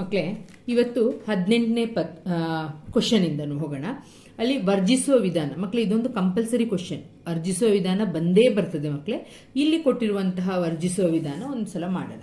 ಮಕ್ಕಳೇ ಇವತ್ತು ಹದಿನೆಂಟನೇ ಪತ್ ಕ್ವಶನ್ ಇಂದನು ಹೋಗೋಣ. ಅಲ್ಲಿ ವರ್ಜಿಸುವ ವಿಧಾನ ಮಕ್ಕಳು ಇದೊಂದು ಕಂಪಲ್ಸರಿ ಕ್ವಶನ್ ವರ್ಜಿಸುವ ವಿಧಾನ ಬಂದೇ ಬರ್ತದೆ ಮಕ್ಕಳೇ ಇಲ್ಲಿ ಕೊಟ್ಟಿರುವಂತಹ ವರ್ಜಿಸುವ ವಿಧಾನ ಒಂದ್ಸಲ ಮಾಡೋಣ.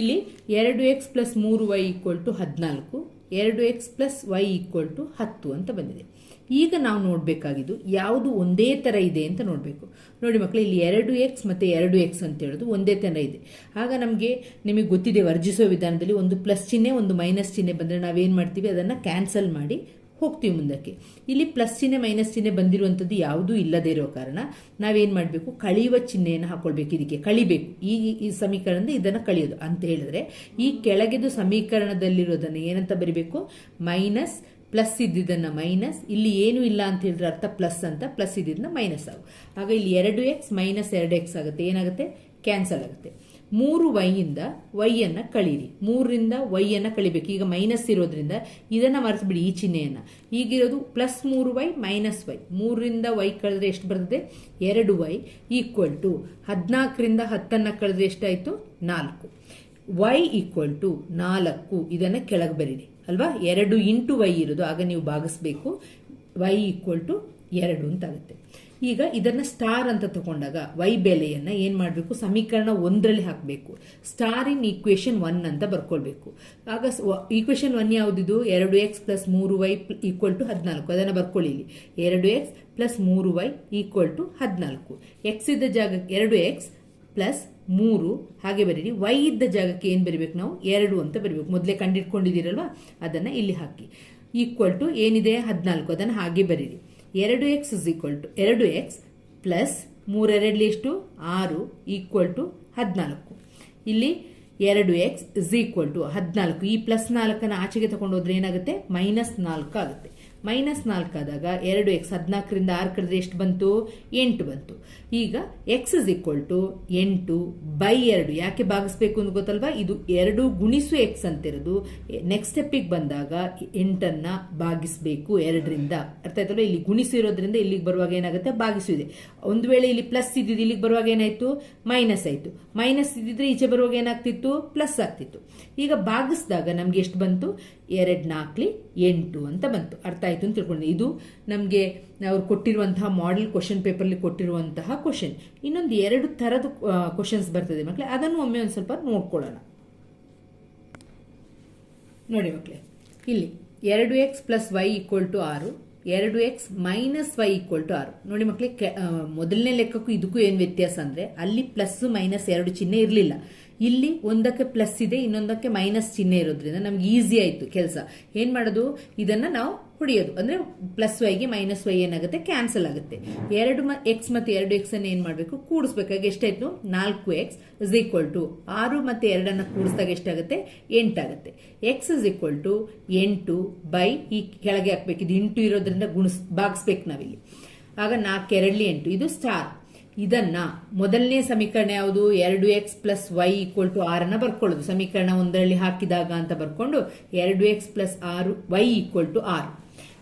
ಇಲ್ಲಿ ಎರಡು ಎಕ್ಸ್ ಪ್ಲಸ್ ಮೂರು ವೈ ಈಕ್ವಲ್ ಟು ಹದಿನಾಲ್ಕು, ಎರಡು X plus Y equal to ಹತ್ತು ಅಂತ ಬಂದಿದೆ. ಈಗ ನಾವು ನೋಡಬೇಕಾಗಿದ್ದು ಯಾವುದು ಒಂದೇ ಥರ ಇದೆ ಅಂತ ನೋಡಬೇಕು. ನೋಡಿ ಮಕ್ಕಳು ಇಲ್ಲಿ ಎರಡು ಎಕ್ಸ್ ಮತ್ತು ಎರಡು ಎಕ್ಸ್ ಅಂತ ಹೇಳೋದು ಒಂದೇ ಥರ ಇದೆ. ಆಗ ನಮಗೆ ನಿಮಗೆ ಗೊತ್ತಿದೆ, ವರ್ಜಿಸೋ ವಿಧಾನದಲ್ಲಿ ಒಂದು ಪ್ಲಸ್ ಚಿಹ್ನೆ, ಒಂದು ಮೈನಸ್ ಚಿಹ್ನೆ ಬಂದರೆ ನಾವೇನು ಮಾಡ್ತೀವಿ? ಅದನ್ನು ಕ್ಯಾನ್ಸಲ್ ಮಾಡಿ ಹೋಗ್ತೀವಿ ಮುಂದಕ್ಕೆ. ಇಲ್ಲಿ ಪ್ಲಸ್ ಚಿಹ್ನೆ ಮೈನಸ್ ಚಿಹ್ನೆ ಬಂದಿರುವಂಥದ್ದು ಯಾವುದೂ ಇಲ್ಲದೇ ಇರೋ ಕಾರಣ ನಾವೇನು ಮಾಡಬೇಕು? ಕಳೆಯುವ ಚಿಹ್ನೆಯನ್ನು ಹಾಕ್ಕೊಳ್ಬೇಕು ಇದಕ್ಕೆ. ಕಳಿಬೇಕು. ಈ ಈ ಸಮೀಕರಣದ ಇದನ್ನು ಕಳಿಯೋದು. ಅಂತ ಹೇಳಿದ್ರೆ ಈ ಕೆಳಗೆದು ಸಮೀಕರಣದಲ್ಲಿರೋದನ್ನು ಏನಂತ ಬರಿಬೇಕು? ಮೈನಸ್ ಪ್ಲಸ್ ಇದ್ದಿದ್ದನ್ನು ಮೈನಸ್, ಇಲ್ಲಿ ಏನೂ ಇಲ್ಲ ಅಂತ ಹೇಳಿದ್ರೆ ಅರ್ಥ ಪ್ಲಸ್ ಅಂತ, ಪ್ಲಸ್ ಇದ್ದಿದ್ದನ್ನ ಮೈನಸ್ ಆಗು ಆಗ ಇಲ್ಲಿ ಎರಡು ಎಕ್ಸ್ ಮೈನಸ್ ಎರಡು ಎಕ್ಸ್ ಆಗುತ್ತೆ. ಏನಾಗುತ್ತೆ? ಕ್ಯಾನ್ಸಲ್ ಆಗುತ್ತೆ. ಮೂರು ವೈಯಿಂದ ವೈಯನ್ನು ಕಳೀರಿ. ಮೂರರಿಂದ ವೈಯನ್ನು ಕಳಿಬೇಕು. ಈಗ ಮೈನಸ್ ಇರೋದ್ರಿಂದ ಇದನ್ನು ಮರೆತುಬಿಡಿ ಈ ಚಿಹ್ನೆಯನ್ನು. ಈಗಿರೋದು ಪ್ಲಸ್ ಮೂರು ವೈ ಮೈನಸ್ ವೈ ಮೂರರಿಂದ ವೈ ಕಳೆದ್ರೆ ಎಷ್ಟು ಬರ್ತದೆ? ಎರಡು ವೈ ಈಕ್ವಲ್ ಟು ಹದಿನಾಲ್ಕರಿಂದ ಹತ್ತನ್ನು ಕಳೆದ್ರೆ ಎಷ್ಟಾಯಿತು? ನಾಲ್ಕು. ವೈ ಈಕ್ವಲ್ ಟು ನಾಲ್ಕು. ಇದನ್ನು ಕೆಳಗೆ ಬರೀರಿ. ಅಲ್ವಾ? ಎರಡು ಇಂಟು ವೈ ಇರೋದು. ಆಗ ನೀವು ಭಾಗಿಸ್ಬೇಕು. ವೈ ಈಕ್ವಲ್ ಟು ಎರಡು ಅಂತ ಆಗುತ್ತೆ. ಈಗ ಇದನ್ನ ಸ್ಟಾರ್ ಅಂತ ತಗೊಂಡಾಗ ವೈ ಬೆಲೆಯನ್ನ ಏನು ಮಾಡಬೇಕು? ಸಮೀಕರಣ ಒಂದರಲ್ಲಿ ಹಾಕಬೇಕು. ಸ್ಟಾರ್ ಇನ್ ಈಕ್ವೇಶನ್ ಒನ್ ಅಂತ ಬರ್ಕೊಳ್ಬೇಕು. ಆಗ ಈಕ್ವೇಶನ್ ಒನ್ ಯಾವುದಿದು? ಎರಡು ಎಕ್ಸ್ ಪ್ಲಸ್ ಮೂರು ವೈ ಈಕ್ವಲ್ ಟು ಹದಿನಾಲ್ಕು. ಅದನ್ನು ಬರ್ಕೊಳ್ಳಿ ಎರಡು ಎಕ್ಸ್ ಪ್ಲಸ್ ಮೂರು ವೈ ಈಕ್ವಲ್ ಟು ಹದಿನಾಲ್ಕು. ಎಕ್ಸ್ ಇದ್ದ ಜಾಗಕ್ಕೆ ಎರಡು ಎಕ್ಸ್ ಪ್ಲಸ್ ಮೂರು, ಹಾಗೆ ಬರೀರಿ. ವೈ ಇದ್ದ ಜಾಗಕ್ಕೆ ಏನು ಬರಿಬೇಕು ನಾವು? ಎರಡು ಅಂತ ಬರಿಬೇಕು. ಮೊದಲೇ ಕಂಡಿಟ್ಕೊಂಡಿದ್ದೀರಲ್ವ? ಅದನ್ನು ಇಲ್ಲಿ ಹಾಕಿ. ಈಕ್ವಲ್ ಟು ಏನಿದೆ? ಹದಿನಾಲ್ಕು. ಅದನ್ನು ಹಾಗೆ ಬರೀರಿ. ಎರಡು ಎಕ್ಸ್ ಇಸ್ ಈಕ್ವಲ್ ಟು ಎರಡು ಎಕ್ಸ್ ಪ್ಲಸ್ ಮೂರೆರಡಲಿ ಎಷ್ಟು? ಆರು ಈಕ್ವಲ್ ಟು ಹದಿನಾಲ್ಕು. ಇಲ್ಲಿ ಎರಡು ಎಕ್ಸ್ ಇಸ್ ಈಕ್ವಲ್ ಟು ಹದಿನಾಲ್ಕು. ಈ ಪ್ಲಸ್ ನಾಲ್ಕನ್ನು ಆಚೆಗೆ ತಗೊಂಡು ಹೋದ್ರೆ ಏನಾಗುತ್ತೆ? ಮೈನಸ್ ನಾಲ್ಕು ಆಗುತ್ತೆ. ಮೈನಸ್ ನಾಲ್ಕು ಆದಾಗ ಎರಡು ಎಕ್ಸ್ ಹದಿನಾಲ್ಕರಿಂದ ಆರು ಕಳೆದ್ರೆ ಎಷ್ಟು ಬಂತು? ಎಂಟು ಬಂತು. ಈಗ ಎಕ್ಸ್ ಇಸ್ ಈಕ್ವಲ್ ಟು ಎಂಟು ಬೈ ಎರಡು. ಯಾಕೆ ಭಾಗಿಸ್ಬೇಕು ಅಂತ ಗೊತ್ತಲ್ವಾ? ಇದು ಎರಡು ಗುಣಿಸು ಎಕ್ಸ್ ಅಂತಿರೋದು ನೆಕ್ಸ್ಟ್ ಸ್ಟೆಪ್ಪಿಗೆ ಬಂದಾಗ ಎಂಟನ್ನು ಭಾಗಿಸ್ಬೇಕು ಎರಡರಿಂದ. ಅರ್ಥ ಆಯ್ತಲ್ವ? ಇಲ್ಲಿ ಗುಣಿಸಿರೋದ್ರಿಂದ ಇಲ್ಲಿಗೆ ಬರುವಾಗ ಏನಾಗುತ್ತೆ? ಭಾಗಿಸಿದೆ ಒಂದು ವೇಳೆ ಇಲ್ಲಿ ಪ್ಲಸ್ ಇದ್ದಿದ್ದು ಇಲ್ಲಿಗೆ ಬರುವಾಗ ಏನಾಯಿತು? ಮೈನಸ್ ಆಯಿತು. ಮೈನಸ್ ಇದ್ದಿದ್ರೆ ಈಚೆ ಬರುವಾಗ ಏನಾಗ್ತಿತ್ತು? ಪ್ಲಸ್ ಆಗ್ತಿತ್ತು. ಈಗ ಭಾಗಿಸಿದಾಗ ನಮಗೆ ಎಷ್ಟು ಬಂತು? ಎರಡು ನಾಲ್ಕಲಿ ಎಂಟು ಅಂತ ಬಂತು. ಅರ್ಥ ಆಯಿತು ಅಂತ ತಿಳ್ಕೊಂಡು. ಇದು ನಮಗೆ ಅವ್ರು ಕೊಟ್ಟಿರುವಂತಹ ಮಾಡೆಲ್ ಕ್ವಶನ್ ಪೇಪರ್ಲಿ ಕೊಟ್ಟಿರುವಂತಹ ಕ್ವಶನ್ ಇನ್ನೊಂದು ಎರಡು ಥರದ ಕ್ವಶನ್ಸ್ ಬರ್ತದೆ ಮಕ್ಕಳೇ ಅದನ್ನು ಒಮ್ಮೆ ಒಂದು ಸ್ವಲ್ಪ ನೋಡ್ಕೊಳ್ಳೋಣ. ನೋಡಿ ಮಕ್ಕಳೇ ಇಲ್ಲಿ ಎರಡು X plus Y equal to ಆರು, ಎರಡು X minus Y equal to ಆರು. ನೋಡಿ ಮಕ್ಕಳೇ ಮೊದಲನೇ ಲೆಕ್ಕಕ್ಕೂ ಇದಕ್ಕೂ ಏನು ವ್ಯತ್ಯಾಸ ಅಂದರೆ ಅಲ್ಲಿ ಪ್ಲಸ್ ಮೈನಸ್ ಎರಡು ಚಿಹ್ನೆ ಇರಲಿಲ್ಲ. ಇಲ್ಲಿ ಒಂದಕ್ಕೆ ಪ್ಲಸ್ ಇದೆ, ಇನ್ನೊಂದಕ್ಕೆ ಮೈನಸ್ ಚಿಹ್ನೆ ಇರೋದ್ರಿಂದ ನಮ್ಗೆ ಈಸಿ ಆಯಿತು ಕೆಲಸ. ಏನು ಮಾಡೋದು? ಇದನ್ನು ನಾವು ಹೊಡೆಯೋದು. ಅಂದರೆ ಪ್ಲಸ್ ವೈಗೆ ಮೈನಸ್ ವೈ ಏನಾಗುತ್ತೆ? ಕ್ಯಾನ್ಸಲ್ ಆಗುತ್ತೆ. ಎರಡು ಎಕ್ಸ್ ಮತ್ತು ಎರಡು ಎಕ್ಸ್ ಅನ್ನು ಏನು ಮಾಡಬೇಕು? ಕೂಡಿಸ್ಬೇಕಾಗಿ ಎಷ್ಟಾಯ್ತು? ನಾಲ್ಕು ಎಕ್ಸ್ ಇಸ್ ಈಕ್ವಲ್ ಟು ಆರು ಮತ್ತು ಎರಡನ್ನು ಕೂಡಿಸಿದಾಗ ಎಷ್ಟಾಗುತ್ತೆ? ಎಂಟಾಗುತ್ತೆ. ಎಕ್ಸ್ ಇಸ್ ಈಕ್ವಲ್ ಟು ಎಂಟು ಬೈ ಈ ಕೆಳಗೆ ಹಾಕ್ಬೇಕು. ಇದು ಇಂಟು ಇರೋದ್ರಿಂದ ಗುಣಿಸ್, ಭಾಗಿಸ್ಬೇಕು ನಾವಿಲ್ಲಿ. ಆಗ ನಾಲ್ಕು ಎರಡ್ಲಿ ಎಂಟು. ಇದು ಸ್ಟಾರ್ ಇದನ್ನ ಮೊದಲನೇ ಸಮೀಕರಣ ಯಾವುದು? ಎರಡು X plus Y equal to ಆರನ್ನು ಬರ್ಕೊಳ್ಳೋದು. ಸಮೀಕರಣ ಒಂದರಲ್ಲಿ ಹಾಕಿದಾಗ ಅಂತ ಬರ್ಕೊಂಡು ಎರಡು ಎಕ್ಸ್ ಪ್ಲಸ್ ಆರು ವೈ ಈಕ್ವಲ್ ಟು ಆರು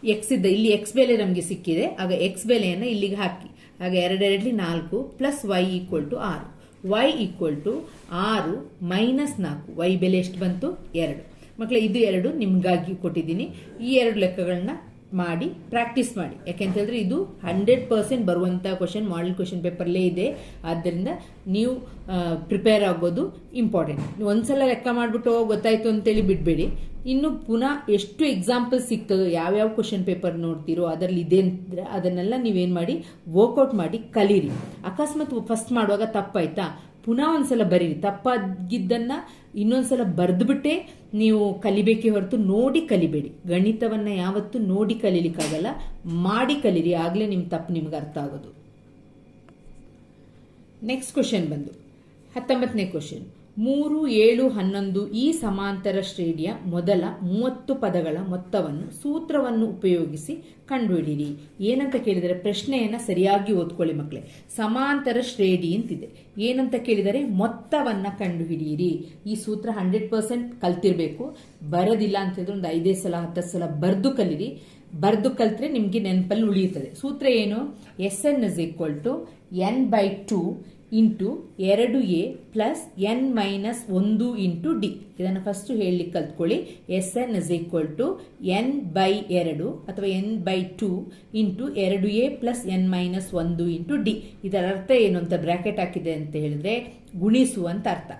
ಎಕ್ಸ್ ಇದ್ದ ಇಲ್ಲಿ ಎಕ್ಸ್ ಬೆಲೆ ನಮಗೆ ಸಿಕ್ಕಿದೆ. ಆಗ ಎಕ್ಸ್ ಬೆಲೆಯನ್ನು ಇಲ್ಲಿಗೆ ಹಾಕಿ. ಆಗ ಎರಡೆರಡ್ಲಿ ನಾಲ್ಕು ಪ್ಲಸ್ ವೈ ಈಕ್ವಲ್ ಟು ಆರು ವೈ ಈಕ್ವಲ್ ಟು ಆರು ಮೈನಸ್ ನಾಲ್ಕು. ವೈ ಬೆಲೆ ಎಷ್ಟು ಬಂತು? ಎರಡು. ಮಕ್ಕಳ ಇದು ಎರಡು ನಿಮಗಾಗಿ ಕೊಟ್ಟಿದ್ದೀನಿ. ಈ ಎರಡು ಲೆಕ್ಕಗಳನ್ನ ಮಾಡಿ ಪ್ರಾಕ್ಟೀಸ್ ಮಾಡಿ. ಯಾಕೆಂತ ಹೇಳಿದ್ರೆ ಇದು ಹಂಡ್ರೆಡ್ ಪರ್ಸೆಂಟ್ ಬರುವಂಥ ಕ್ವಶನ್ ಮಾಡಲ್ ಕ್ವಶನ್ ಪೇಪರ್ಲೇ ಇದೆ. ಆದ್ದರಿಂದ ನೀವು ಪ್ರಿಪೇರ್ ಆಗೋದು ಇಂಪಾರ್ಟೆಂಟ್ ಒಂದ್ಸಲ ಲೆಕ್ಕ ಮಾಡಿಬಿಟ್ಟು ಗೊತ್ತಾಯ್ತು ಅಂತೇಳಿ ಬಿಡಬೇಡಿ. ಇನ್ನು ಪುನಃ ಎಷ್ಟು ಎಕ್ಸಾಂಪಲ್ ಸಿಗ್ತದೋ, ಯಾವ್ಯಾವ ಕ್ವಶನ್ ಪೇಪರ್ ನೋಡ್ತೀರೋ, ಅದರಲ್ಲಿ ಇದೆ ಅಂದರೆ ಅದನ್ನೆಲ್ಲ ನೀವೇನು ಮಾಡಿ ವರ್ಕೌಟ್ ಮಾಡಿ ಕಲೀರಿ. ಅಕಸ್ಮಾತ್ ಫಸ್ಟ್ ಮಾಡುವಾಗ ತಪ್ಪಾಯ್ತಾ? ಪುನಃ ಒಂದ್ಸಲ ಬರೀರಿ. ತಪ್ಪಾಗಿದ್ದನ್ನ ಇನ್ನೊಂದ್ಸಲ ಬರೆದ್ಬಿಟ್ಟೆ ನೀವು ಕಲಿಬೇಕೇ ಹೊರತು ನೋಡಿ ಕಲಿಬೇಡಿ. ಗಣಿತವನ್ನ ಯಾವತ್ತೂ ನೋಡಿ ಕಲೀಲಿಕ್ಕಾಗಲ್ಲ, ಮಾಡಿ ಕಲೀರಿ. ಆಗಲೇ ನಿಮ್ಮ ತಪ್ಪು ನಿಮ್ಗೆ ಅರ್ಥ ಆಗೋದು. ನೆಕ್ಸ್ಟ್ ಕ್ವಶನ್ ಬಂದು. ಹತ್ತೊಂಬತ್ತನೇ ಕ್ವಶನ್ ಮೂರು, ಏಳು, ಹನ್ನೊಂದು ಈ ಸಮಾಂತರ ಶ್ರೇಣಿಯ ಮೊದಲ ಮೂವತ್ತು ಪದಗಳ ಮೊತ್ತವನ್ನು ಸೂತ್ರವನ್ನು ಉಪಯೋಗಿಸಿ ಕಂಡುಹಿಡಿಯಿರಿ. ಏನಂತ ಕೇಳಿದರೆ ಪ್ರಶ್ನೆಯನ್ನ ಸರಿಯಾಗಿ ಓದ್ಕೊಳ್ಳಿ ಮಕ್ಕಳೇ. ಸಮಾಂತರ ಶ್ರೇಣಿ ಅಂತಿದೆ. ಏನಂತ ಕೇಳಿದರೆ ಮೊತ್ತವನ್ನ ಕಂಡುಹಿಡಿಯಿರಿ. ಈ ಸೂತ್ರ ಹಂಡ್ರೆಡ್ ಪರ್ಸೆಂಟ್ ಕಲ್ತಿರಬೇಕು. ಬರೋದಿಲ್ಲ ಅಂತಂದ್ರೆ ಒಂದು ಐದೇ ಸಲ ಹತ್ತು ಸಲ ಬರೆದು ಕಲೀರಿ. ಬರೆದು ಕಲ್ತ್ರೆ ನಿಮಗೆ ನೆನಪಲ್ಲಿ ಉಳಿಯುತ್ತದೆ. ಸೂತ್ರ ಏನು? S N is equal to N by two into ಎರಡು ಎ ಪ್ಲಸ್ ಎನ್ ಮೈನಸ್ ಒಂದು ಇಂಟು ಡಿ. ಇದನ್ನು ಫಸ್ಟ್ ಹೇಳಲಿಕ್ಕೆ ಕಲ್ತ್ಕೊಳ್ಳಿ. S N is equal to N by ಎರಡು ಅಥವಾ ಎನ್ ಬೈ ಟು ಇಂಟು ಎರಡು ಎ ಪ್ಲಸ್ ಎನ್ ಮೈನಸ್ ಒಂದು into D. ಇದರ ಅರ್ಥ ಏನು ಅಂತ ಬ್ರ್ಯಾಕೆಟ್ ಹಾಕಿದೆ ಅಂತ ಹೇಳಿದ್ರೆ ಗುಣಿಸು ಅಂತ ಅರ್ಥ.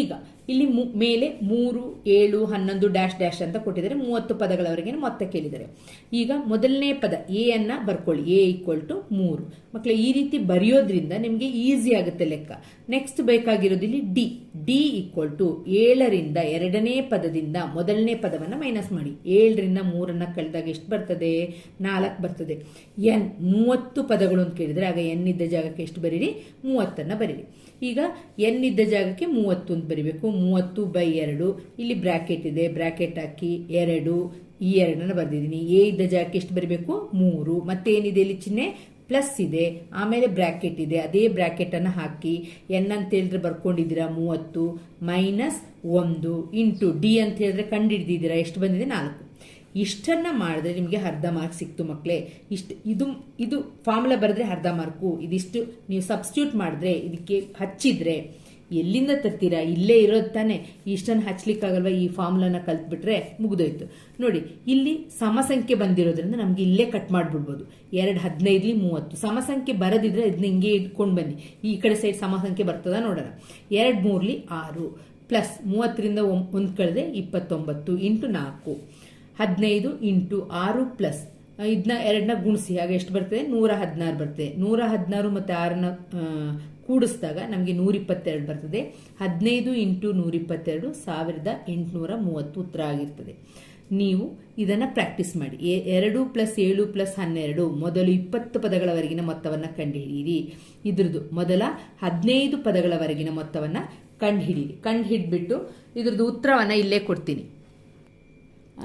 ಈಗ ಇಲ್ಲಿ ಮೇಲೆ ಮೂರು, ಏಳು, ಹನ್ನೊಂದು, ಡ್ಯಾಶ್ ಡ್ಯಾಶ್ ಅಂತ ಕೊಟ್ಟಿದ್ದಾರೆ. ಮೂವತ್ತು ಪದಗಳವರೆಗೆ ಮೊತ್ತ ಕೇಳಿದ್ದಾರೆ. ಈಗ ಮೊದಲನೇ ಪದ, ಎ ಅನ್ನ ಬರ್ಕೊಳ್ಳಿ. ಎ ಈಕ್ವಲ್ ಟು ಮೂರು. ಮಕ್ಕಳು ಈ ರೀತಿ ಬರೆಯೋದ್ರಿಂದ ನಿಮಗೆ ಈಸಿ ಆಗುತ್ತೆ ಲೆಕ್ಕ. ನೆಕ್ಸ್ಟ್ ಬೇಕಾಗಿರೋದು ಇಲ್ಲಿ ಡಿ. ಡಿ ಈಕ್ವಲ್ ಟು ಏಳರಿಂದ ಎರಡನೇ ಪದದಿಂದ ಮೊದಲನೇ ಪದವನ್ನು ಮೈನಸ್ ಮಾಡಿ. ಏಳರಿಂದ ಮೂರನ್ನು ಕಳೆದಾಗ ಎಷ್ಟು ಬರ್ತದೆ? ನಾಲ್ಕು ಬರ್ತದೆ. ಎನ್, ಮೂವತ್ತು ಪದಗಳು ಅಂತ ಕೇಳಿದ್ರೆ ಆಗ ಎನ್ ಇದ್ದ ಜಾಗಕ್ಕೆ ಎಷ್ಟು ಬರೀರಿ? ಮೂವತ್ತನ್ನು ಬರೀರಿ. ಈಗ ಎನ್ ಇದ್ದ ಜಾಗಕ್ಕೆ ಮೂವತ್ತು ಅಂತ ಬರಿಬೇಕು. ಮೂವತ್ತು ಬೈ ಎರಡು. ಇಲ್ಲಿ ಬ್ರಾಕೆಟ್ ಇದೆ. ಬ್ರಾಕೆಟ್ ಹಾಕಿ ಎರಡು, ಈ ಎರಡನ್ನು ಬರೆದಿದ್ದೀನಿ. ಎ ಇದ್ದ ಜಾಗಕ್ಕೆ ಎಷ್ಟು ಬರಬೇಕು? ಮೂರು. ಮತ್ತೆ ಏನಿದೆ ಇಲ್ಲಿ ಚಿಹ್ನೆ? ಪ್ಲಸ್ ಇದೆ. ಆಮೇಲೆ ಬ್ರಾಕೆಟ್ ಇದೆ. ಅದೇ ಬ್ರಾಕೆಟ್ ಅನ್ನು ಹಾಕಿ ಎನ್ ಅಂತ ಹೇಳಿದ್ರೆ ಬರ್ಕೊಂಡಿದ್ದೀರಾ? ಮೂವತ್ತು ಮೈನಸ್ ಒಂದು ಇಂಟು ಡಿ ಅಂತ ಹೇಳಿದ್ರೆ ಕಂಡುಹಿಡಿದಿದ್ದೀರಾ ಎಷ್ಟು ಬಂದಿದೆ? ನಾಲ್ಕು. ಇಷ್ಟನ್ನ ಮಾಡಿದ್ರೆ ನಿಮಗೆ ಅರ್ಧ ಮಾರ್ಕ್ ಸಿಕ್ತು ಮಕ್ಕಳೇ ಇಷ್ಟು ಇದು ಇದು ಫಾರ್ಮುಲಾ ಬರೆದ್ರೆ ಅರ್ಧ ಮಾರ್ಕು. ಇದಿಷ್ಟು ನೀವು ಸಬ್ಸ್ಟ್ಯೂಟ್ ಮಾಡಿದ್ರೆ, ಇದಕ್ಕೆ ಹಚ್ಚಿದ್ರೆ ಎಲ್ಲಿಂದ ತರ್ತೀರಾ? ಇಲ್ಲೇ ಇರೋದು ತಾನೆ. ಇಷ್ಟನ್ನು ಹಚ್ಲಿಕ್ಕಾಗಲ್ವ? ಈ ಫಾರ್ಮುಲಾನ ಕಲ್ತ್ಬಿಟ್ರೆ ಮುಗಿದೋಯ್ತು. ನೋಡಿ, ಇಲ್ಲಿ ಸಮಸಂಖ್ಯೆ ಬಂದಿರೋದ್ರಿಂದ ನಮ್ಗೆ ಇಲ್ಲೇ ಕಟ್ ಮಾಡಿಬಿಡ್ಬೋದು. ಎರಡು ಹದಿನೈದಲಿ ಮೂವತ್ತು. ಸಮಸಂಖ್ಯೆ ಬರದಿದ್ರೆ ಇದನ್ನ ಹಿಂಗೆ ಇಟ್ಕೊಂಡು ಬನ್ನಿ. ಈ ಕಡೆ ಸೈಡ್ ಸಮಸಂಖ್ಯೆ ಬರ್ತದ ನೋಡೋಣ. ಎರಡು ಮೂರ್ಲಿ ಆರು ಪ್ಲಸ್ ಮೂವತ್ತರಿಂದ ಒಂದು ಕಳೆದೆ ಇಪ್ಪತ್ತೊಂಬತ್ತು ಇಂಟು ನಾಲ್ಕು. ಹದಿನೈದು ಇಂಟು ಆರು ಪ್ಲಸ್ ಇದನ್ನ ಎರಡನ್ನ ಗುಣಿಸಿ. ಆಗ ಎಷ್ಟು ಬರ್ತದೆ? ನೂರ ಹದಿನಾರು ಬರ್ತದೆ. ನೂರ ಹದಿನಾರು ಮತ್ತು ಆರನ್ನ ಕೂಡಿಸಿದಾಗ ನಮಗೆ ನೂರಿಪ್ಪತ್ತೆರಡು ಬರ್ತದೆ. ಹದಿನೈದು ಇಂಟು ನೂರಿಪ್ಪತ್ತೆರಡು ಸಾವಿರದ ಎಂಟುನೂರ ಮೂವತ್ತು ಉತ್ತರ ಆಗಿರ್ತದೆ. ನೀವು ಇದನ್ನು ಪ್ರಾಕ್ಟೀಸ್ ಮಾಡಿ. ಎರಡು ಪ್ಲಸ್ ಏಳು ಪ್ಲಸ್ ಹನ್ನೆರಡು ಮೊದಲು ಇಪ್ಪತ್ತು ಪದಗಳವರೆಗಿನ ಮೊತ್ತವನ್ನು ಕಂಡುಹಿಡಿಯಿರಿ. ಇದ್ರದ್ದು ಮೊದಲ ಹದಿನೈದು ಪದಗಳವರೆಗಿನ ಮೊತ್ತವನ್ನು ಕಂಡುಹಿಡಿಯಿರಿ. ಕಂಡುಹಿಡ್ಬಿಟ್ಟು ಇದ್ರದ್ದು ಉತ್ತರವನ್ನು ಇಲ್ಲೇ ಕೊಡ್ತೀನಿ.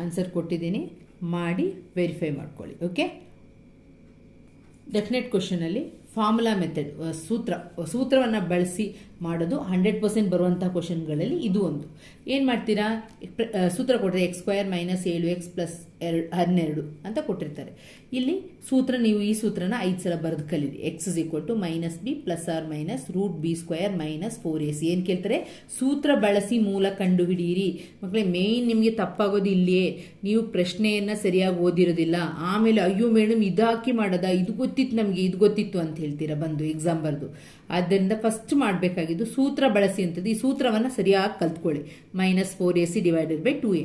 ಆನ್ಸರ್ ಕೊಟ್ಟಿದ್ದೀನಿ. ಮಾಡಿ ವೆರಿಫೈ ಮಾಡ್ಕೊಳ್ಳಿ. ಓಕೆ ಡೆಫಿನೆಟ್ ಕ್ವಶನಲ್ಲಿ ಫಾರ್ಮುಲಾ ಮೆಥಡ್ ಸೂತ್ರ ಸೂತ್ರವನ್ನು ಬಳಸಿ ಮಾಡೋದು ಹಂಡ್ರೆಡ್ ಪರ್ಸೆಂಟ್ ಬರುವಂಥ ಕ್ವಶನ್ಗಳಲ್ಲಿ ಇದು ಒಂದು. ಏನು ಮಾಡ್ತೀರಾ? ಸೂತ್ರ ಕೊಟ್ಟರೆ ಎಕ್ಸ್ ಸ್ಕ್ವಯರ್ ಮೈನಸ್ ಏಳು ಎಕ್ಸ್ ಪ್ಲಸ್ ಎರಡು, ಹನ್ನೆರಡು ಅಂತ ಕೊಟ್ಟಿರ್ತಾರೆ. ಇಲ್ಲಿ ಸೂತ್ರ ನೀವು ಈ ಸೂತ್ರನ ಐದು ಸಲ ಬರೆದು ಕಲೀರಿ. X is equal to minus B plus or minus root B square minus four A C ಏನು ಕೇಳ್ತಾರೆ? ಸೂತ್ರ ಬಳಸಿ ಮೂಲ ಕಂಡುಹಿಡಿಯಿರಿ ಮಕ್ಕಳೇ ಮೇಯ್ನ್ ನಿಮಗೆ ತಪ್ಪಾಗೋದು ಇಲ್ಲಿಯೇ. ನೀವು ಪ್ರಶ್ನೆಯನ್ನ ಸರಿಯಾಗಿ ಓದಿರೋದಿಲ್ಲ. ಆಮೇಲೆ ಅಯ್ಯೋ ಮೇಡಮ್ ಇದಾಕಿ ಮಾಡೋದಾ? ಇದು ಗೊತ್ತಿತ್ತು ನಮಗೆ, ಇದು ಗೊತ್ತಿತ್ತು ಅಂತ ಹೇಳ್ತೀರಾ ಬಂದು ಎಕ್ಸಾಮ್ ಬರೆದು. ಆದ್ದರಿಂದ ಫಸ್ಟ್ ಮಾಡಬೇಕಾಗಿದ್ದು ಸೂತ್ರ ಬಳಸಿ ಅಂತದ್ದು ಈ ಸೂತ್ರವನ್ನು ಸರಿಯಾಗಿ ಕಲ್ತ್ಕೊಳ್ಳಿ. Minus four A C divided by two A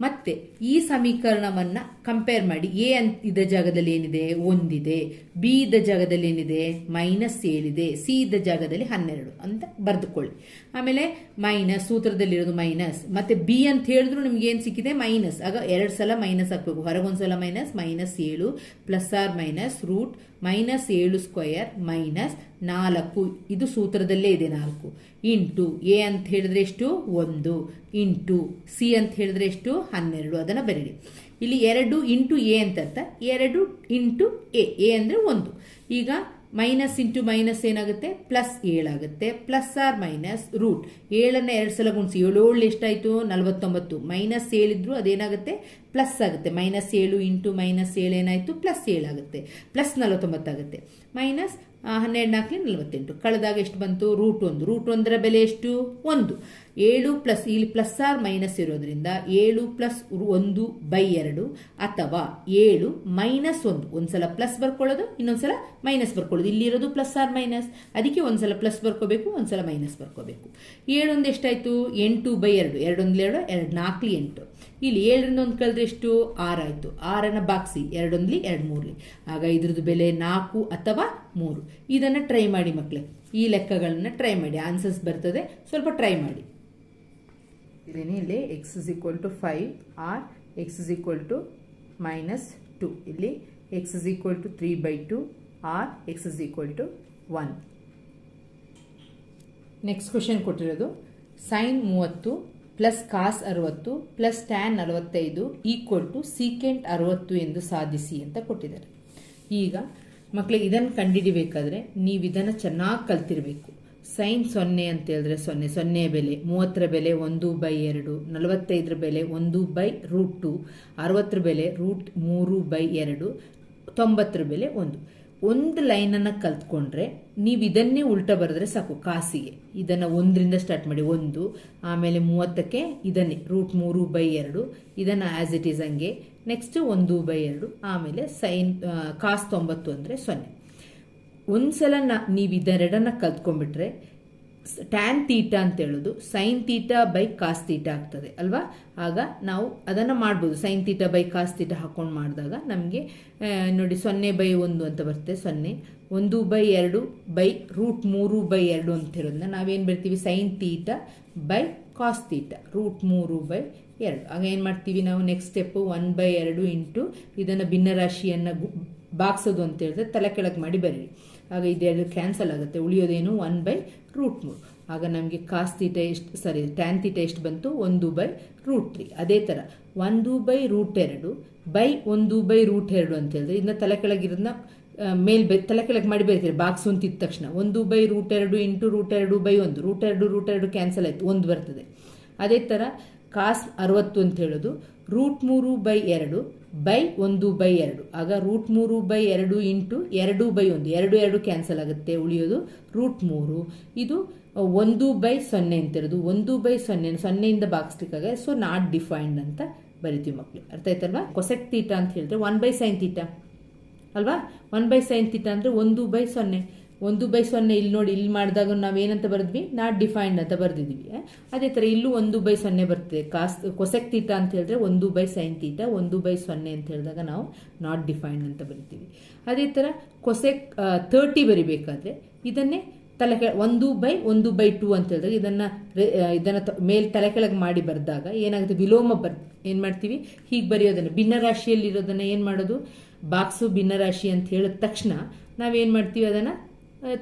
ಮತ್ತೆ ಈ ಸಮೀಕರಣವನ್ನ ಕಂಪೇರ್ ಮಾಡಿ ಎ ಅಂತ ಇದ್ದ ಜಾಗದಲ್ಲಿ ಏನಿದೆ? ಒಂದಿದೆ. ಬಿ ಇದ್ದ ಜಾಗದಲ್ಲಿ ಏನಿದೆ? ಮೈನಸ್ ಏಳಿದೆ ಸಿ ಇದ್ದ ಜಾಗದಲ್ಲಿ ಹನ್ನೆರಡು ಅಂತ ಬರೆದುಕೊಳ್ಳಿ. ಆಮೇಲೆ ಮೈನಸ್ ಸೂತ್ರದಲ್ಲಿರೋದು ಮೈನಸ್ ಮತ್ತೆ ಬಿ ಅಂತ ಹೇಳಿದ್ರು ನಿಮ್ಗೆ ಏನು ಸಿಕ್ಕಿದೆ? ಮೈನಸ್ ಆಗ ಎರಡು ಸಲ ಮೈನಸ್ ಹಾಕಬೇಕು. ಹೊರಗೊಂದ್ಸಲ ಮೈನಸ್ ಮೈನಸ್ ಏಳು plus or minus root minus ಏಳು ಸ್ಕ್ವಯರ್ ಮೈನಸ್ ನಾಲ್ಕು. ಇದು ಸೂತ್ರದಲ್ಲೇ ಇದೆ ನಾಲ್ಕು. ಇಂಟು ಎ ಅಂತ ಹೇಳಿದ್ರೆ ಎಷ್ಟು? ಒಂದು. ಇಂಟು ಸಿ ಅಂತ ಹೇಳಿದ್ರೆ ಎಷ್ಟು? ಹನ್ನೆರಡು. ಅದನ್ನು ಬರೀರಿ. ಇಲ್ಲಿ ಎರಡು ಇಂಟು ಎ ಅಂತ ಅರ್ಥ. ಎರಡು ಇಂಟು ಎ. ಎ ಅಂದರೆ ಒಂದು. ಈಗ ಮೈನಸ್ ಇಂಟು ಮೈನಸ್ ಏನಾಗುತ್ತೆ? ಪ್ಲಸ್ ಏಳಾಗುತ್ತೆ ಪ್ಲಸ್ ಆರ್ ಮೈನಸ್ ರೂಟ್. ಏಳನ್ನು ಎರಡು ಸಲ ಗುಣಿಸಿ. ಏಳು ಏಳು ಎಷ್ಟಾಯಿತು? ನಲವತ್ತೊಂಬತ್ತು. ಮೈನಸ್ ಏಳಿದ್ರು ಅದೇನಾಗುತ್ತೆ? ಪ್ಲಸ್ ಆಗುತ್ತೆ. ಮೈನಸ್ ಏಳು ಇಂಟು ಮೈನಸ್ ಏಳು ಏನಾಯಿತು? ಪ್ಲಸ್ ಏಳಾಗುತ್ತೆ ಪ್ಲಸ್ ನಲವತ್ತೊಂಬತ್ತಾಗುತ್ತೆ ಮೈನಸ್ ಹನ್ನೆರಡು ನಾಲ್ಕು ನಲವತ್ತೆಂಟು. ಕಳೆದಾಗ ಎಷ್ಟು ಬಂತು? ರೂಟ್ ಒಂದು. ರೂಟ್ ಒಂದರ ಬೆಲೆ ಎಷ್ಟು? ಒಂದು. ಏಳು ಪ್ಲಸ್ ಇಲ್ಲಿ ಪ್ಲಸ್ ಆರ್ ಮೈನಸ್ ಇರೋದ್ರಿಂದ ಏಳು ಪ್ಲಸ್ ಒಂದು ಬೈ ಎರಡು ಅಥವಾ ಏಳು ಮೈನಸ್ ಒಂದು. ಒಂದ್ಸಲ ಪ್ಲಸ್ ಬರ್ಕೊಳ್ಳೋದು, ಇನ್ನೊಂದ್ಸಲ ಮೈನಸ್ ಬರ್ಕೊಳ್ಳೋದು. ಇಲ್ಲಿರೋದು ಪ್ಲಸ್ ಆರ್ ಮೈನಸ್ ಅದಕ್ಕೆ ಒಂದ್ಸಲ ಪ್ಲಸ್ ಬರ್ಕೋಬೇಕು, ಒಂದ್ಸಲ ಮೈನಸ್ ಬರ್ಕೋಬೇಕು. ಏಳೊಂದು ಎಷ್ಟಾಯಿತು? ಎಂಟು ಬೈ ಎರಡು. ಎರಡೊಂದು ಎರಡು ಎರಡು ನಾಲ್ಕು ಎಂಟು. ಇಲ್ಲಿ ಏಳರಿಂದ ಒಂದು ಕಳೆದ್ರೆ ಎಷ್ಟು? ಆರಾಯಿತು. ಆರನ್ನು ಬಾಕ್ಸಿ ಎರಡೊಂದ್ಲಿ ಎರಡು ಮೂರಲಿ ಆಗ ಇದ್ರದ್ದು ಬೆಲೆ ನಾಲ್ಕು ಅಥವಾ ಮೂರು. ಇದನ್ನು ಟ್ರೈ ಮಾಡಿ ಮಕ್ಕಳೇ ಈ ಲೆಕ್ಕಗಳನ್ನು ಟ್ರೈ ಮಾಡಿ. ಆನ್ಸರ್ಸ್ ಬರ್ತದೆ. ಸ್ವಲ್ಪ ಟ್ರೈ ಮಾಡಿ. ಇದೇನೆ ಇಲ್ಲಿ X is equal to five or X is equal to minus two ಇಲ್ಲಿ X is equal to three by two or X is equal to one next question ಕೊಟ್ಟಿರೋದು. ಸೈನ್ ಮೂವತ್ತು plus cos ಅರವತ್ತು plus tan ನಲವತ್ತೈದು equal to secant ಅರವತ್ತು ಎಂದು ಸಾಧಿಸಿ ಅಂತ ಕೊಟ್ಟಿದ್ದಾರೆ. ಈಗ ಮಕ್ಕಳಿಗೆ ಇದನ್ನು ಕಂಡುಹಿಡಿಬೇಕಾದ್ರೆ ನೀವು ಇದನ್ನು ಚೆನ್ನಾಗಿ ಕಲ್ತಿರಬೇಕು. ಸೈನ್ ಸೊನ್ನೆ ಅಂತ ಹೇಳಿದ್ರೆ ಸೊನ್ನೆ ಸೊನ್ನೆ ಬೆಲೆ, ಮೂವತ್ತರ ಬೆಲೆ ಒಂದು ಬೈ ಎರಡು, ನಲವತ್ತೈದರ ಬೆಲೆ ಒಂದು ಬೈ ರೂಟ್ ಟು ಅರವತ್ತರ ಬೆಲೆ ರೂಟ್ ಮೂರು ಬೈ ಎರಡು, ತೊಂಬತ್ತರ ಬೆಲೆ ಒಂದು. ಒಂದು ಲೈನನ್ನು ಕಲ್ತ್ಕೊಂಡ್ರೆ ನೀವು ಇದನ್ನೇ ಉಲ್ಟಾ ಬರೆದ್ರೆ ಸಾಕು ಕಾಸಿಗೆ ಇದನ್ನು ಒಂದರಿಂದ ಸ್ಟಾರ್ಟ್ ಮಾಡಿ, ಒಂದು, ಆಮೇಲೆ ಮೂವತ್ತಕ್ಕೆ ಇದನ್ನೇ ರೂಟ್ ಮೂರು ಬೈ ಎರಡು, ಇದನ್ನು ಆ್ಯಸ್ ಇಟ್ ಈಸ್ ಹಂಗೆ ನೆಕ್ಸ್ಟ್ ಒಂದು ಬೈ ಎರಡು, ಆಮೇಲೆ ಸೈನ್ ಕಾಸ್ ತೊಂಬತ್ತು ಅಂದರೆ ಸೊನ್ನೆ. ಒಂದ್ಸಲ ನಾ ನೀವು ಇದೆರಡನ್ನು ಕಲ್ತ್ಕೊಂಡ್ಬಿಟ್ರೆ ಟ್ಯಾನ್ ತೀಟ ಅಂತ ಹೇಳೋದು sine theta by cos theta ಆಗ್ತದೆ, ಅಲ್ವಾ? ಆಗ ನಾವು ಅದನ್ನು ಮಾಡ್ಬೋದು. Sine theta by cos theta ಹಾಕೊಂಡು ಮಾಡಿದಾಗ ನಮಗೆ ನೋಡಿ ಸೊನ್ನೆ ಬೈ ಒಂದು ಅಂತ ಬರುತ್ತೆ, ಸೊನ್ನೆ. ಒಂದು ಬೈ ಎರಡು ಬೈ ರೂಟ್ ಮೂರು ಬೈ ಎರಡು ಅಂತ ಹೇಳೋದನ್ನ ನಾವೇನು ಬರ್ತೀವಿ sine theta by cos theta root ಮೂರು ಬೈ ಎರಡು. ಆಗ ಏನು ಮಾಡ್ತೀವಿ ನಾವು? ನೆಕ್ಸ್ಟ್ ಸ್ಟೆಪ್ಪು ಒನ್ ಬೈ ಎರಡು ಇಂಟು ಇದನ್ನು ಭಿನ್ನರಾಶಿಯನ್ನು ಬಾಗ್ಸೋದು ಅಂತ ಹೇಳಿದ್ರೆ ತಲೆ ಕೆಳಗೆ ಮಾಡಿ ಬರೀರಿ. ಆಗ ಇದೆರಡು ಕ್ಯಾನ್ಸಲ್ ಆಗುತ್ತೆ, ಉಳಿಯೋದೇನು? ಒನ್ ಬೈ ರೂಟ್ ಮೂರು. ಆಗ ನಮಗೆ ಕಾಸ್ ಎಷ್ಟು ಸಾರಿ ಟ್ಯಾನ್ ತೀಟ ಎಷ್ಟು ಬಂತು? ಒಂದು ಬೈ ರೂಟ್ ತ್ರೀ ಅದೇ ಥರ ಒಂದು ಬೈ ರೂಟ್ ಎರಡು ಬೈ ಒಂದು ಬೈ ರೂಟ್ ಎರಡು ಅಂತ ಹೇಳಿದ್ರೆ ಇದನ್ನ ತಲೆ ಕೆಳಗಿರೋದನ್ನ ಮೇಲ್ ಬೆ, ತಲೆ ಕೆಳಗೆ ಮಾಡಿ ಬರೀತೀರಿ, ಬಾಕ್ಸ್ ಅಂತಿದ್ದ ತಕ್ಷಣ. ಒಂದು ಬೈ ರೂಟ್ ಎರಡು ಇಂಟು ರೂಟ್ ಎರಡು ಬೈ ಒಂದು. ರೂಟ್ ಎರಡು ರೂಟ್ ಎರಡು ಕ್ಯಾನ್ಸಲ್ ಆಯಿತು, ಒಂದು ಬರ್ತದೆ. ಅದೇ ಥರ ಕಾಸ್ ಅರವತ್ತು ಅಂತ ಹೇಳೋದು, ರೂಟ್ ಮೂರು ಬೈ ಎರಡು ಬೈ ಒಂದು ಬೈ ಎರಡು. ಆಗ ರೂಟ್ ಮೂರು ಬೈ ಎರಡು ಇಂಟು ಎರಡು ಬೈ ಒಂದು. ಎರಡು ಎರಡು ಕ್ಯಾನ್ಸಲ್ ಆಗುತ್ತೆ ಉಳಿಯೋದು ರೂಟ್ ಮೂರು. ಇದು ಒಂದು ಬೈ ಸೊನ್ನೆ ಅಂತಿರೋದು ಒಂದು ಬೈ ಸೊನ್ನೆ, ಸೊನ್ನೆಯಿಂದ ಬಾಗಿಸ್ಲಿಕ್ಕಾಗ ಸೊ ನಾಟ್ ಡಿಫೈನ್ಡ್ ಅಂತ ಬರಿತೀವಿ ಮಕ್ಕಳು ಅರ್ಥ ಆಯ್ತಲ್ವಾ? ಕೊಸೆಕ್ ತೀಟ ಅಂತ ಹೇಳಿದ್ರೆ ಒನ್ ಬೈ ಸೈನ್ ತೀಟ ಅಲ್ವಾ? ಒನ್ ಬೈ ಸೈನ್ ತೀಟ ಅಂದರೆ ಒಂದು ಬೈ ಸೊನ್ನೆ. ಒಂದು ಬೈ ಸೊನ್ನೆ ಇಲ್ಲಿ ನೋಡಿ, ಇಲ್ಲಿ ಮಾಡಿದಾಗ ನಾವು ಏನಂತ ಬರೆದ್ವಿ? ನಾಟ್ ಡಿಫೈನ್ಡ್ ಅಂತ ಬರೆದಿದ್ವಿ ಅದೇ ಥರ ಇಲ್ಲೂ ಒಂದು ಬೈ ಸೊನ್ನೆ ಬರ್ತದೆ. ಕಾಸ್, ಕೊಸೆಕ್ ತೀಟ ಅಂತ ಹೇಳಿದ್ರೆ ಒಂದು ಬೈ ಸೈನ್ ತೀಟ, ಒಂದು ಬೈ ಸೊನ್ನೆ ಅಂತ ಹೇಳಿದಾಗ ನಾವು ನಾಟ್ ಡಿಫೈನ್ಡ್ ಅಂತ ಬರಿತೀವಿ. ಅದೇ ಥರ ಕೊಸೆಕ್ ತರ್ಟಿ ಬರಿಬೇಕಾದ್ರೆ ಇದನ್ನೇ ತಲೆ ಕೆಳ ಒಂದು ಬೈ ಒಂದು ಬೈ ಟೂ ಅಂತ ಹೇಳಿದ್ರೆ ಇದನ್ನು ಇದನ್ನು ಮೇಲೆ ತಲೆ ಕೆಳಗೆ ಮಾಡಿ ಬರೆದಾಗ ಏನಾಗುತ್ತೆ? ವಿಲೋಮ ಬರ್, ಏನು ಮಾಡ್ತೀವಿ? ಹೀಗೆ ಬರೆಯೋದನ್ನು ಭಿನ್ನರಾಶಿಯಲ್ಲಿರೋದನ್ನು ಏನು ಮಾಡೋದು? ಬಾಕ್ಸು ಭಿನ್ನರಾಶಿ ಅಂತ ಹೇಳಿದ ತಕ್ಷಣ ನಾವೇನು ಮಾಡ್ತೀವಿ ಅದನ್ನು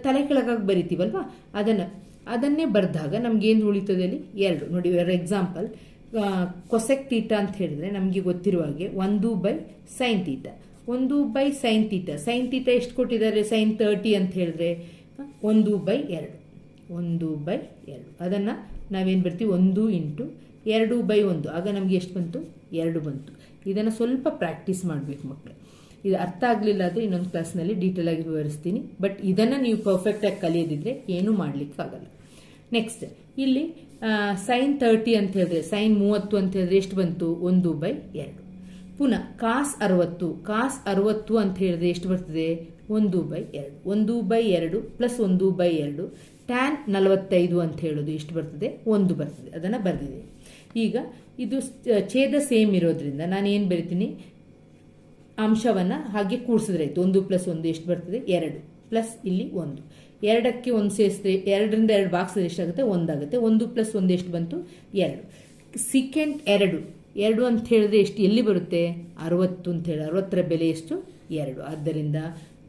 ತಲೆ ಕೆಳಗಾಗಿ ಬರಿತೀವಲ್ವಾ? ಅದನ್ನು, ಅದನ್ನೇ ಬರೆದಾಗ ನಮಗೇನು ಉಳಿತದೆ ಅಲ್ಲಿ? ಎರಡು. ನೋಡಿ ಫಾರ್ ಎಕ್ಸಾಂಪಲ್ ಕೊಸೆಕ್ ತೀಟ ಅಂತ ಹೇಳಿದ್ರೆ ನಮಗೆ ಗೊತ್ತಿರುವ ಹಾಗೆ ಒಂದು ಬೈ ಸೈನ್ ತೀಟ ಒಂದು by sine theta sine theta ಎಷ್ಟು ಕೊಟ್ಟಿದ್ದಾರೆ? ಸೈನ್ ತರ್ಟಿ ಅಂತ ಹೇಳಿದ್ರೆ ಒಂದು ಬೈ ಎರಡು. ಒಂದು ಬೈ ಎರಡು. ಅದನ್ನು ನಾವೇನು ಬರ್ತೀವಿ? ಒಂದು ಇಂಟು ಎರಡು ಬೈ ಒಂದು. ಆಗ ನಮಗೆ ಎಷ್ಟು ಬಂತು? ಎರಡು ಬಂತು. ಇದನ್ನು ಸ್ವಲ್ಪ ಪ್ರಾಕ್ಟೀಸ್ ಮಾಡಬೇಕು ಮಕ್ಕಳು ಇದು ಅರ್ಥ ಆಗಲಿಲ್ಲ ಅಂದರೆ ಇನ್ನೊಂದು ಕ್ಲಾಸ್ನಲ್ಲಿ ಡೀಟೇಲ್ ಆಗಿ ವಿವರಿಸ್ತೀನಿ. ಬಟ್ ಇದನ್ನು ನೀವು ಪರ್ಫೆಕ್ಟಾಗಿ ಕಲಿಯೋದಿದ್ರೆ ಏನೂ ಮಾಡಲಿಕ್ಕಾಗಲ್ಲ. ನೆಕ್ಸ್ಟ್ ಇಲ್ಲಿ ಸೈನ್ ತರ್ಟಿ ಅಂತ ಹೇಳಿದ್ರೆ ಸೈನ್ ಮೂವತ್ತು ಅಂತ ಹೇಳಿದ್ರೆ ಎಷ್ಟು ಬಂತು? ಒಂದು ಬೈ ಎರಡು. ಪುನಃ ಕಾಸ್ ಅರವತ್ತು ಕಾಸ್ ಅರವತ್ತು ಅಂತ ಹೇಳಿದ್ರೆ ಎಷ್ಟು ಬರ್ತದೆ? ಒಂದು ಬೈ ಎರಡು. ಒಂದು ಬೈ ಎರಡು ಪ್ಲಸ್ ಒಂದು ಬೈ ಎರಡು ಟ್ಯಾನ್ ನಲವತ್ತೈದು ಅಂತ ಹೇಳೋದು ಎಷ್ಟು ಬರ್ತದೆ? ಒಂದು ಬರ್ತದೆ. ಅದನ್ನು ಬರೆದಿದೆ. ಈಗ, ಇದು ಛೇದ ಸೇಮ್ ಇರೋದ್ರಿಂದ ನಾನು ಏನು ಬರಿತೀನಿ? ಅಂಶವನ್ನು ಹಾಗೆ ಕೂಡಿಸಿದ್ರೆ ಆಯ್ತು. ಒಂದು ಪ್ಲಸ್ ಒಂದು ಎಷ್ಟು ಬರ್ತದೆ? ಎರಡು. ಪ್ಲಸ್ ಇಲ್ಲಿ ಒಂದು. ಎರಡಕ್ಕೆ ಒಂದು ಸೇರಿಸಿದ್ರೆ ಎರಡರಿಂದ ಎರಡು ಬಾಕ್ಸ್ ಎಷ್ಟಾಗುತ್ತೆ? ಒಂದಾಗುತ್ತೆ. ಒಂದು ಪ್ಲಸ್ ಒಂದು ಎಷ್ಟು ಬಂತು? ಎರಡು. ಸೆಕೆಂಡ್ ಎರಡು. ಎರಡು ಅಂತ ಹೇಳಿದ್ರೆ ಎಷ್ಟು? ಎಲ್ಲಿ ಬರುತ್ತೆ? ಅರವತ್ತು ಅಂತ ಹೇಳಿ. ಅರವತ್ತರ ಬೆಲೆ ಎಷ್ಟು? ಎರಡು. ಆದ್ದರಿಂದ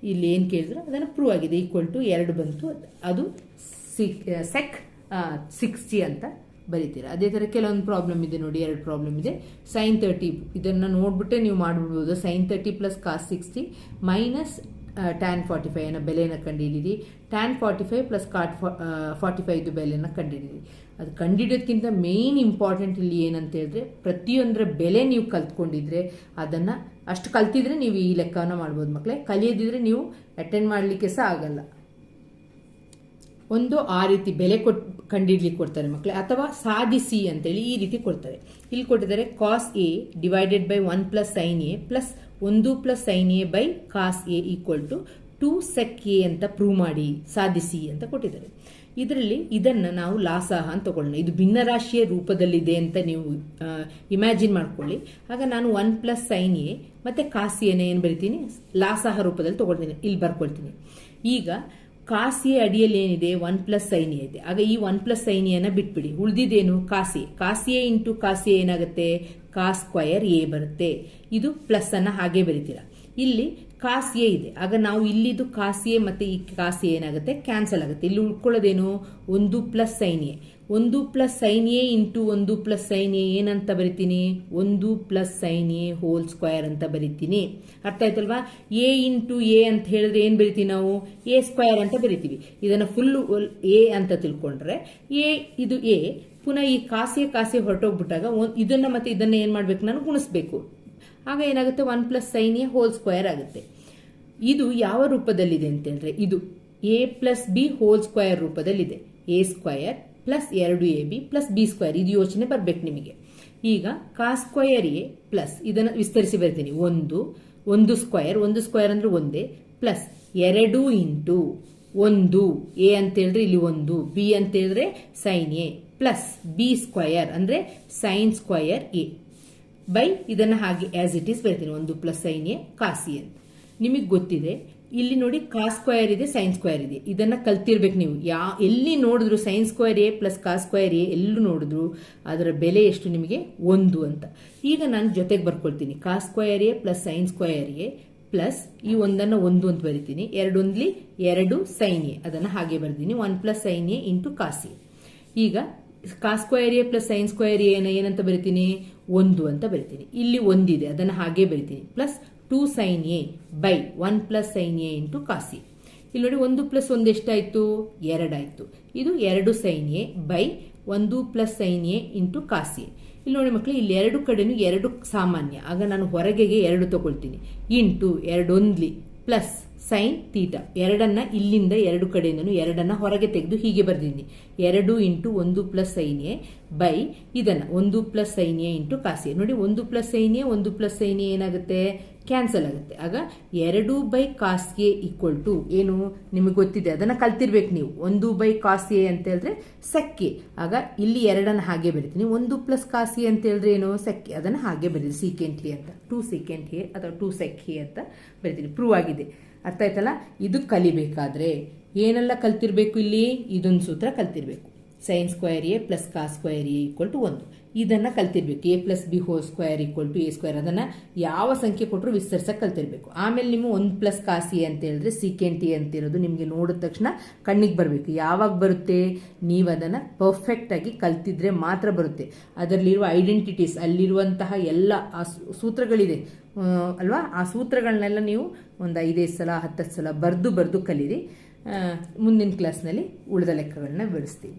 ಇಲ್ಲಿ ಏನು ಕೇಳಿದ್ರು? ಅದನ್ನು ಪ್ರೂವ್ ಆಗಿದೆ. ಈಕ್ವಲ್ ಟು ಎರಡು ಬಂತು. ಅದು ಸಿಕ್ ಸೆಕ್ ಸಿಕ್ಸ್ಟಿ ಅಂತ. ಬರೀತೀರ. ಅದೇ ಥರ ಕೆಲವೊಂದು ಪ್ರಾಬ್ಲಮ್ ಇದೆ ನೋಡಿ, ಎರಡು ಪ್ರಾಬ್ಲಮ್ ಇದೆ. ಸೈನ್ ತರ್ಟಿ ಇದನ್ನು ನೋಡಿಬಿಟ್ಟೆ ನೀವು ಮಾಡಿಬಿಡ್ಬೋದು. Sine thirty plus cos sixty minus tan forty five ಅನ್ನೋ ಬೆಲೆಯನ್ನು ಕಂಡುಹಿಡೀರಿ tan forty five plus cot forty ಫೈವ್ದು ಬೆಲೆಯನ್ನು ಕಂಡುಹಿಡೀರಿ ಅದು ಕಂಡುಹಿಡಿಯೋದ್ಕಿಂತ ಮೇಯ್ನ್ ಇಂಪಾರ್ಟೆಂಟ್ ಇಲ್ಲಿ ಏನಂತ ಹೇಳಿದ್ರೆ, ಪ್ರತಿಯೊಂದರ ಬೆಲೆ ನೀವು ಕಲ್ತ್ಕೊಂಡಿದ್ರೆ ಅದನ್ನು ಅಷ್ಟು ಕಲ್ತಿದ್ರೆ ನೀವು ಈ ಲೆಕ್ಕವನ್ನು ಮಾಡ್ಬೋದು ಮಕ್ಕಳೇ ಕಲಿಯೋದಿದ್ರೆ ನೀವು ಅಟೆಂಡ್ ಮಾಡಲಿಕ್ಕೆ ಸಹ ಆಗಲ್ಲ. ಒಂದು ಆ ರೀತಿ ಬೆಲೆ ಕೊಟ್ ಕಂಡಿಡ್ಲಿಕ್ಕೆ ಕೊಡ್ತಾರೆ ಮಕ್ಕಳೇ ಅಥವಾ ಸಾಧಿಸಿ ಅಂತೇಳಿ ಈ ರೀತಿ ಕೊಡ್ತಾರೆ. ಇಲ್ಲಿ ಕೊಟ್ಟಿದ್ದಾರೆ cos a divided by one plus sine a plus ಒಂದು plus sine a by cos a equal to two sec a ಅಂತ ಪ್ರೂವ್ ಮಾಡಿ, ಸಾಧಿಸಿ ಅಂತ ಕೊಟ್ಟಿದ್ದಾರೆ. ಇದರಲ್ಲಿ ಇದನ್ನು ನಾವು ಲಾಸಾಹ ಅಂತ ತಗೊಳ್ಳೋಣ. ಇದು ಭಿನ್ನರಾಶಿಯ ರೂಪದಲ್ಲಿದೆ ಅಂತ ನೀವು ಇಮ್ಯಾಜಿನ್ ಮಾಡ್ಕೊಳ್ಳಿ. ಆಗ ನಾನು ಒನ್ ಪ್ಲಸ್ ಸೈನ್ ಎ ಮತ್ತು ಕಾಸಿಯನ್ನು ಏನು ಬರಿತೀನಿ? ಲಾಸಾಹ ರೂಪದಲ್ಲಿ ತಗೊಳ್ತೀನಿ. ಇಲ್ಲಿ ಬರ್ಕೊಳ್ತೀನಿ. ಈಗ ಕಾಸಿಯ ಅಡಿಯಲ್ಲಿ ಏನಿದೆ ಒನ್ ಪ್ಲಸ್ ಸೈನಿ ಇದೆ. ಆಗ ಈ ಒನ್ ಪ್ಲಸ್ ಸೈನಿಯನ್ನ ಬಿಟ್ಬಿಡಿ. ಉಳಿದಿದ್ದೇನು? ಕಾಸಿ. ಕಾಸಿಯೇ ಇಂಟು ಕಾಸಿಯ ಏನಾಗುತ್ತೆ? ಕಾಸ್ ಸ್ಕ್ವಯರ್ ಎ ಬರುತ್ತೆ. ಇದು ಪ್ಲಸ್ ಅನ್ನ ಹಾಗೆ ಬರಿತೀರಾ. ಇಲ್ಲಿ ಕಾಸ್ ಎ ಇದೆ. ಆಗ ನಾವು ಇಲ್ಲಿದು ಕಾಸ್ ಎ ಮತ್ತೆ ಈ ಕಾಸ್ ಏನಾಗುತ್ತೆ? ಕ್ಯಾನ್ಸಲ್ ಆಗುತ್ತೆ. ಇಲ್ಲಿ ಉಳ್ಕೊಳ್ಳೋದೇನು? ಒಂದು ಪ್ಲಸ್ ಸೈನ್ ಎ ಒಂದು ಪ್ಲಸ್ ಸೈನ್ ಎ ಇಂಟು ಒಂದು ಪ್ಲಸ್ ಸೈನ್ ಎ ಏನಂತ ಬರಿತೀನಿ? ಒಂದು plus sine a whole square ಅಂತ ಬರಿತೀನಿ. ಅರ್ಥ ಆಯ್ತಲ್ವಾ? ಎ ಇಂಟು ಎ ಅಂತ ಹೇಳಿದ್ರೆ ಏನು ಬರಿತೀವಿ ನಾವು? ಎ ಸ್ಕ್ವಯರ್ ಅಂತ ಬರಿತೀವಿ. ಇದನ್ನು ಫುಲ್ ಎ ಅಂತ ತಿಳ್ಕೊಂಡ್ರೆ ಎ ಇದು ಎ ಪುನಃ ಈ ಕಾಸೆ ಕಾಸೆ ಹೊರಟೋಗ್ಬಿಟ್ಟಾಗ ಒಂದು ಇದನ್ನ ಮತ್ತೆ ಇದನ್ನ ಏನು ಮಾಡ್ಬೇಕು? ನಾನು ಗುಣಿಸ್ಬೇಕು. ಆಗ ಏನಾಗುತ್ತೆ? One plus sine a whole square ಆಗುತ್ತೆ. ಇದು ಯಾವ ರೂಪದಲ್ಲಿದೆ ಅಂತ ಹೇಳಿದ್ರೆ ಇದು a plus b whole square ರೂಪದಲ್ಲಿದೆ. ಎ ಸ್ಕ್ವಯರ್ ಪ್ಲಸ್ ಎರಡು a b plus b square ಇದು ಯೋಚನೆ ಬರ್ಬೇಕು ನಿಮಗೆ. ಈಗ ಕಾ ಸ್ಕ್ವಯರ್ ಎ ಪ್ಲಸ್ ಇದನ್ನು ವಿಸ್ತರಿಸಿ ಬರ್ತೀನಿ. ಒಂದು ಒಂದು ಸ್ಕ್ವಯರ್ ಒಂದು ಸ್ಕ್ವಯರ್ ಅಂದ್ರೆ ಒಂದೇ ಪ್ಲಸ್ ಎರಡು ಇಂಟು ಒಂದು. ಎ ಅಂತ ಹೇಳಿದ್ರೆ ಇಲ್ಲಿ ಒಂದು ಬಿ ಅಂತ ಹೇಳಿದ್ರೆ sine a plus b square ಅಂದ್ರೆ ಸೈನ್ ಸ್ಕ್ವಯರ್ ಎ ಬೈ ಇದನ್ನ ಹಾಗೆ ಆ್ಯಸ್ ಇಟ್ ಈಸ್ ಬರ್ತೀನಿ. ಒಂದು ಪ್ಲಸ್ ಸೈನ್ ಎ ಕಾಸಿ ಅಂತ. ನಿಮಗೆ ಗೊತ್ತಿದೆ ಇಲ್ಲಿ ನೋಡಿ ಕಾಸ್ ಸ್ಕ್ವಯರ್ ಇದೆ ಸೈನ್ ಸ್ಕ್ವಯರ್ ಇದೆ. ಇದನ್ನ ಕಲ್ತಿರ್ಬೇಕು ನೀವು. ಯಾ, ಎಲ್ಲಿ ನೋಡಿದ್ರು sine square a plus cos square a ಎಲ್ಲೂ ನೋಡಿದ್ರು, ಅದರ ಬೆಲೆ ಎಷ್ಟು ನಿಮಗೆ? ಒಂದು ಅಂತ. ಈಗ ನಾನು ಜೊತೆಗೆ ಬರ್ಕೊಳ್ತೀನಿ. Cos square a plus sine square a plus ಈ ಒಂದನ್ನು ಒಂದು ಅಂತ ಬರಿತೀನಿ. ಎರಡೊಂದ್ಲಿ ಎರಡು ಸೈನ್ ಎ. ಅದನ್ನು ಹಾಗೆ ಬರ್ತೀನಿ one plus sine a into ಕಾಸಿ ಈಗ cos square a plus sine square a ಏನಂತ ಬರಿತೀನಿ? ಒಂದು ಅಂತ ಬರಿತೀನಿ. ಇಲ್ಲಿ ಒಂದಿದೆ. ಅದನ್ನು ಹಾಗೆ ಬರಿತೀನಿ. Plus two sine a by one plus sine a into ಕಾಸಿ ಇಲ್ಲಿ ನೋಡಿ ಒಂದು ಪ್ಲಸ್ ಒಂದು ಎಷ್ಟಾಯ್ತು? ಎರಡಾಯ್ತು. ಇದು ಎರಡು ಸೈನ್ ಎ ಬೈ ಒಂದು ಪ್ಲಸ್ ಸೈನ್ ಎ ಇಂಟು ಕಾಸಿ ಇಲ್ಲಿ ನೋಡಿ ಮಕ್ಕಳು ಇಲ್ಲಿ ಎರಡು ಕಡೆನೂ ಎರಡು ಸಾಮಾನ್ಯ. ಆಗ ನಾನು ಹೊರಗೆಗೆ ಎರಡು ತಗೊಳ್ತೀನಿ. ಇಂಟು ಎರಡೊಂದ್ಲಿ ಪ್ಲಸ್ ಸೈನ್ ತೀಟ ಎರಡನ್ನ ಇಲ್ಲಿಂದ ಎರಡು ಕಡೆಯಿಂದನು ಎರಡನ್ನ ಹೊರಗೆ ತೆಗೆದು ಹೀಗೆ ಬರ್ದಿದ್ದೀನಿ. ಎರಡು ಇಂಟು ಒಂದು ಪ್ಲಸ್ ಸೈನ್ ಎ ಬೈ ಇದನ್ನ, ಒಂದು ಪ್ಲಸ್ ಸೈನ್ ಎ ಇಂಟು ಕಾಸಿ ನೋಡಿ, ಒಂದು ಪ್ಲಸ್ ಸೈನ್ ಎ ಒಂದು ಪ್ಲಸ್ ಸೈನ್ ಎ ಏನಾಗುತ್ತೆ? ಕ್ಯಾನ್ಸಲ್ ಆಗುತ್ತೆ. ಆಗ ಎರಡು by cos a equal to ಏನು? ನಿಮಗೆ ಗೊತ್ತಿದೆ. ಅದನ್ನ ಕಲ್ತಿರ್ಬೇಕು ನೀವು. ಒಂದು ಬೈ ಕಾಸ್ ಎ ಅಂತ ಹೇಳಿದ್ರೆ ಸೆಕ್ಕೆ. ಆಗ ಇಲ್ಲಿ ಎರಡನ್ನ ಹಾಗೆ ಬರಿತೀನಿ ಒಂದು ಪ್ಲಸ್ ಕಾಸ್ ಎ ಅಂತ ಹೇಳಿದ್ರೆ ಏನು? ಸೆಕ್ಕೆ. ಅದನ್ನ ಹಾಗೆ ಬರೀತೀನಿ ಸೀಕೆಂಟ್ ಅಂತ. ಟೂ ಸೀಕೆಂಟ್ ಎ ಅಥವಾ ಟೂ ಸೆಕ್ ಎ ಅಂತ ಬರಿತೀನಿ. ಪ್ರೂವ್ ಆಗಿದೆ. ಅರ್ಥ ಆಯ್ತಲ್ಲ? ಇದು ಕಲಿಬೇಕಾದ್ರೆ. ಏನೆಲ್ಲ ಕಲ್ತಿರ್ಬೇಕು ಇಲ್ಲಿ? ಇದೊಂದು ಸೂತ್ರ ಕಲ್ತಿರ್ಬೇಕು. Sine square a plus cos square a equal to ಒಂದು ಇದನ್ನ ಕಲ್ತಿರ್ಬೇಕು. A plus b whole square equal to a square ಅದನ್ನ ಯಾವ ಸಂಖ್ಯೆ ಕೊಟ್ಟರು ವಿಸ್ತರಿಸೋಕೆ ಕಲ್ತಿರ್ಬೇಕು. ಆಮೇಲೆ ನೀವು ಒಂದು ಪ್ಲಸ್ ಕಾಸಿ ಅಂತ ಹೇಳಿದ್ರೆ ಸೀಕೆಂಟ್ ಎ ಅಂತಿರೋದು ನಿಮಗೆ ನೋಡಿದ ತಕ್ಷಣ ಕಣ್ಣಿಗೆ ಬರಬೇಕು. ಯಾವಾಗ ಬರುತ್ತೆ? ನೀವು ಅದನ್ನು ಪರ್ಫೆಕ್ಟ್ ಆಗಿ ಕಲ್ತಿದ್ರೆ ಮಾತ್ರ ಬರುತ್ತೆ. ಅದರಲ್ಲಿರುವ ಐಡೆಂಟಿಟೀಸ್ ಅಲ್ಲಿರುವಂತಹ ಎಲ್ಲ ಆ ಸೂತ್ರಗಳಿದೆ. ಅಲ್ವಾ? ಆ ಸೂತ್ರಗಳನ್ನೆಲ್ಲ ನೀವು ಒಂದು ಐದೈದು ಸಲ, ಹತ್ತತ್ತು ಸಲ ಬರೆದು ಬರೆದು ಕಲೀರಿ. ಮುಂದಿನ ಕ್ಲಾಸ್ನಲ್ಲಿ ಉಳಿದ ಲೆಕ್ಕಗಳನ್ನ ಬಿಡಿಸ್ತೀವಿ